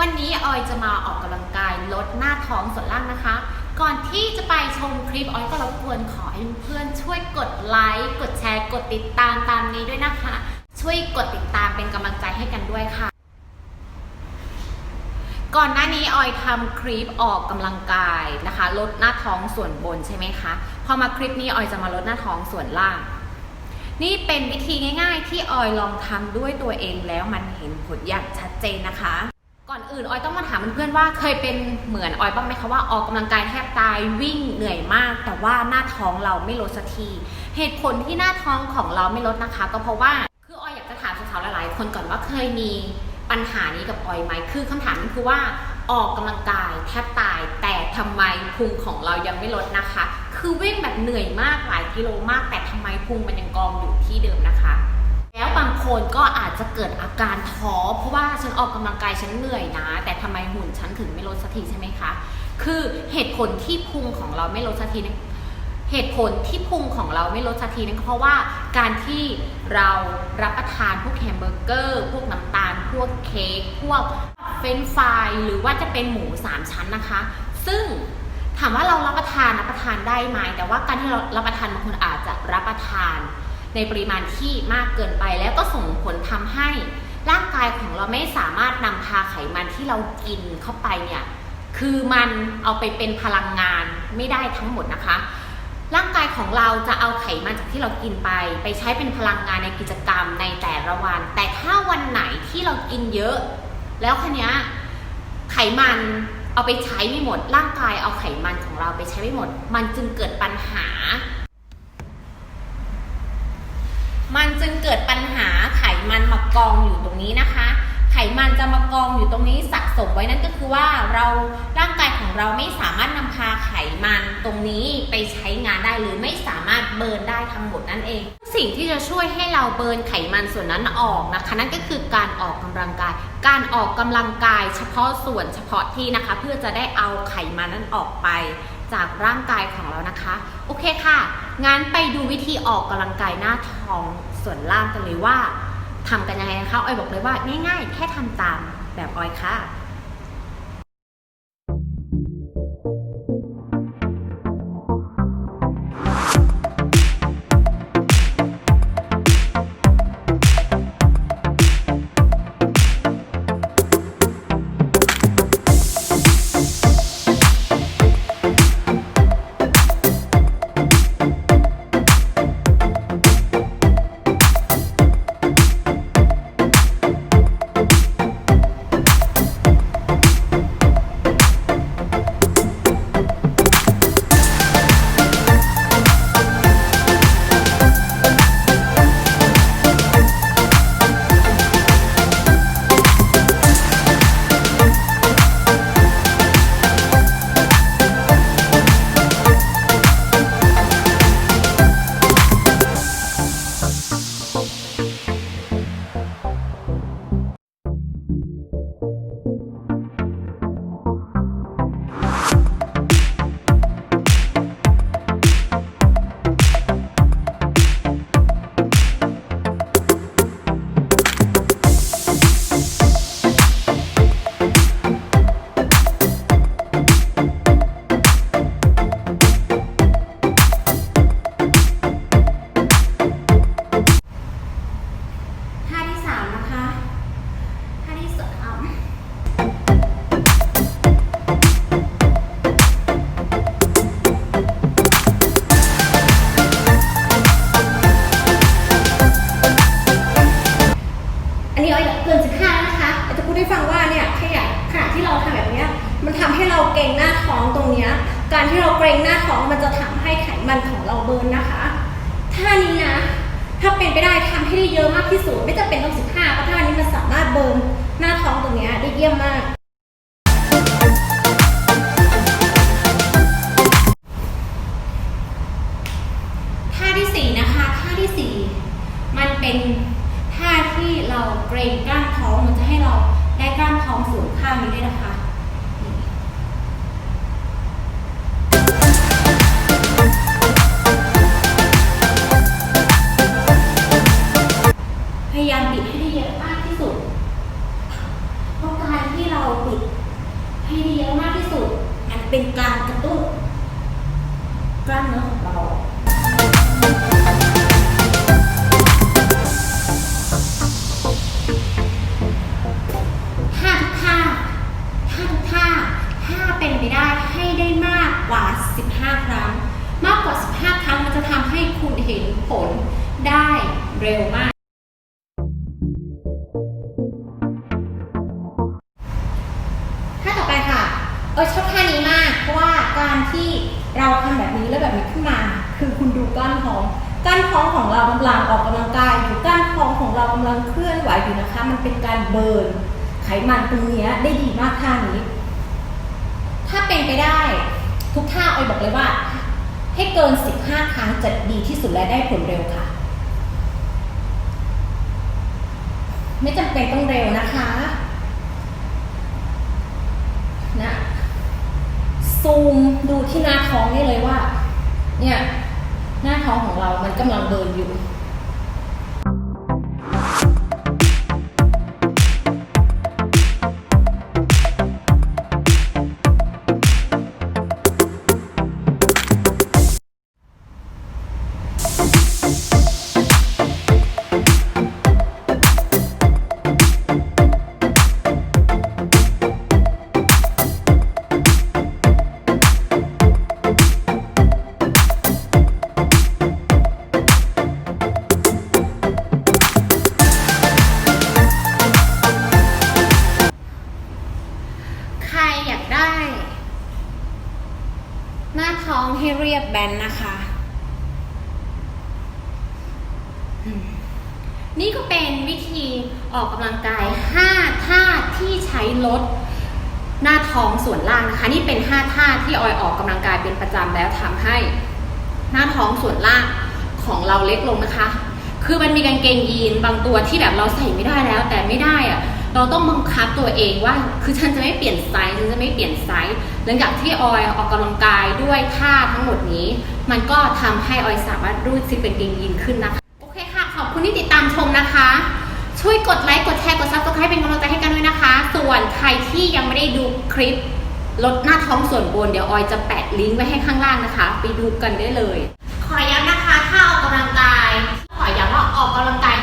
วันนี้ออยจะมาออกกำลังกายลดหน้าท้องส่วนล่างนะคะ ก่อนที่จะไปชมคลิปออยก็รบกวนขอให้เพื่อนช่วยกดไลค์กดแชร์กดติดตามตามนี้ด้วยนะคะ ช่วยกดติดตามเป็นกำลังใจให้กันด้วยค่ะ ก่อนหน้านี้ออยทำคลิปออกกำลังกายนะคะ ลดหน้าท้องส่วนบนใช่ไหมคะพอมาคลิปนี้ออยจะมาลดหน้าท้องส่วนล่างนี่เป็นวิธีง่าย ๆ ที่ออยลองทำด้วยตัวเองแล้วมันเห็นผลอย่างชัดเจนนะคะ ก่อนอื่นออยต้องมาถามเพื่อนๆว่าเคยเป็นเหมือนออยบ้างไหมคะว่าออกกำลังกายแทบตายวิ่งเหนื่อยมาก แต่ว่าหน้าท้องเราไม่ลดสักที เหตุผลที่หน้าท้องของเราไม่ลดนะคะ ก็เพราะว่าคือออยอยากจะถามสาวๆหลายๆคนก่อนว่าเคยมีปัญหานี้กับออยไหมคือคำถามคือว่าออกกำลังกายแทบตายแต่ทำไมพุงของเรายังไม่ลดนะคะ คือวิ่งแบบเหนื่อยมากหลายกิโลมาก แต่ทำไมพุงมันยังกองอยู่ที่เดิมนะคะ แล้วบางคนก็อาจจะเกิดอาการท้อเพราะว่าฉันออกกำลังกายฉันเหนื่อยนะ แต่ทำไมหุ่นฉันถึงไม่ลดสักทีใช่ไหมคะ คือเหตุผลที่พุงของเราไม่ลดสักทีนเหตุผลที่พุงของเราไม่ลดสักทีนั้นก็เพราะว่าการที่เรารับประทานพวกแฮมเบอร์เกอร์ พวกน้ำตาล พวกเค้กพวกเฟรนฟรายหรือว่าจะเป็นหมูสามชั้นนะคะ ซึ่งถามว่าเรารับประทานรับประทานได้ไหมแต่ว่าการที่เรารับประทานบางคนอาจจะรับประทาน ในปริมาณที่มากเกินไป แล้วก็ส่งผลทำให้ร่างกายของเราไม่สามารถนำพาไขมันที่เรากินเข้าไปเนี่ยคือมันเอาไปเป็นพลังงานไม่ได้ทั้งหมดนะคะ ร่างกายของเราจะเอาไขมันจากที่เรากินไป ไปใช้เป็นพลังงานในกิจกรรมในแต่ละวัน แต่ถ้าวันไหนที่เรากินเยอะ แล้วคันนี้ไขมันเอาไปใช้ไม่หมด ร่างกายเอาไขมันของเราไปใช้ไม่หมด มันจึงเกิดปัญหา มันจึงเกิดปัญหาไขมันมากองอยู่ตรงนี้นะคะ ไขมันจะมากองอยู่ตรงนี้สะสมไว้นั่นก็คือว่าเราร่างกายของเราไม่สามารถนำพาไขมันตรงนี้ไปใช้งานได้หรือไม่สามารถเบิร์นได้ทั้งหมดนั่นเอง สิ่งที่จะช่วยให้เราเบิร์นไขมันส่วนนั้นออกนะคะนั่นก็คือการออกกำลังกาย การออกกำลังกายเฉพาะส่วนเฉพาะที่นะคะ เพื่อจะได้เอาไขมันนั้นออกไป จากร่างกายของเรานะคะ โอเคค่ะ งั้นไปดูวิธีออกกำลังกายหน้าท้องส่วนล่างกันเลยว่าทำกันยังไงนะคะออยบอกเลยว่าง่าย ๆ แค่ทำตามแบบออยค่ะ การที่เราเกรงหน้าท้องมันจะทำให้ไขมันของเราเบิร์นนะคะท่านี้นะ ถ้าเป็นไปได้ทำให้ได้เยอะมากที่สุด ไม่จำเป็นต้อง15เพราะท่านี้มันสามารถเบิร์นหน้าท้องตรงเนี้ยได้เยี่ยมมาก ท่าที่สี่นะคะท่าที่สี่มันเป็นท่าที่เราเกรงกล้ามท้องมันจะให้เราได้กล้ามท้องส่วนข้างนี้ด้วยนะคะ ได้เร็วมาก ท่าต่อไปค่ะ เออชอบท่านี้มาก เพราะว่าการที่เราทำแบบนี้แล้วแบบนี้ขึ้นมา คือคุณดูก้านท้องก้านท้องของเรากำลังออกกำลังกายอยู่ก้านท้องของเรากำลังเคลื่อนไหวอยู่นะคะ มันเป็นการเบิร์นไขมันตรงนี้ได้ดีมากท่านี้ ถ้าเป็นไปได้ ทุกท่าออยบอกเลยว่า ให้เกิน 15 ครั้งจะดีที่สุดและได้ผลเร็วค่ะ ไม่จำเป็นต้องเร็วนะคะนะซูมดูที่หน้าท้องได้เลยว่า เนี่ย หน้าท้องของเรามันกำลังเดินอยู่ รียบแบนนะคะ นี่ก็เป็นวิธีออกกำลังกาย 5 ท่าที่ใช้ลดหน้าท้องส่วนล่างนะคะ นี่เป็น 5 ท่าที่ออยออกกำลังกายเป็นประจำแล้วทำให้หน้าท้องส่วนล่างของเราเล็กลงนะคะ คือมันมีกางเกงยีนบางตัวที่แบบเราใส่ไม่ได้แล้ว แต่ไม่ได้อะเราต้องบังคับตัวเองว่า คือฉันจะไม่เปลี่ยนไซส์ฉันจะไม่เปลี่ยนไซส์ หลังจากที่ออยออกกำลังกายด้วยท่าทั้งหมดนี้ มันก็ทำให้ออยสามารถรูดซิปเป็นเกงยีนขึ้นนะคะ โอเคค่ะ ขอบคุณที่ติดตามชมนะคะ ช่วยกดไลค์ กดแชร์ กดซับสไครป์เป็นกำลังใจให้กันด้วยนะคะ ส่วนใครที่ยังไม่ได้ดูคลิปลดหน้าท้องส่วนบน เดี๋ยวออยจะแปะลิงก์ไว้ให้ข้างล่างนะคะ ไปดูกันได้เลย ขอย้ำนะคะ ถ้าออกกำลังกาย ขอย้ำว่าออกกำลังกาย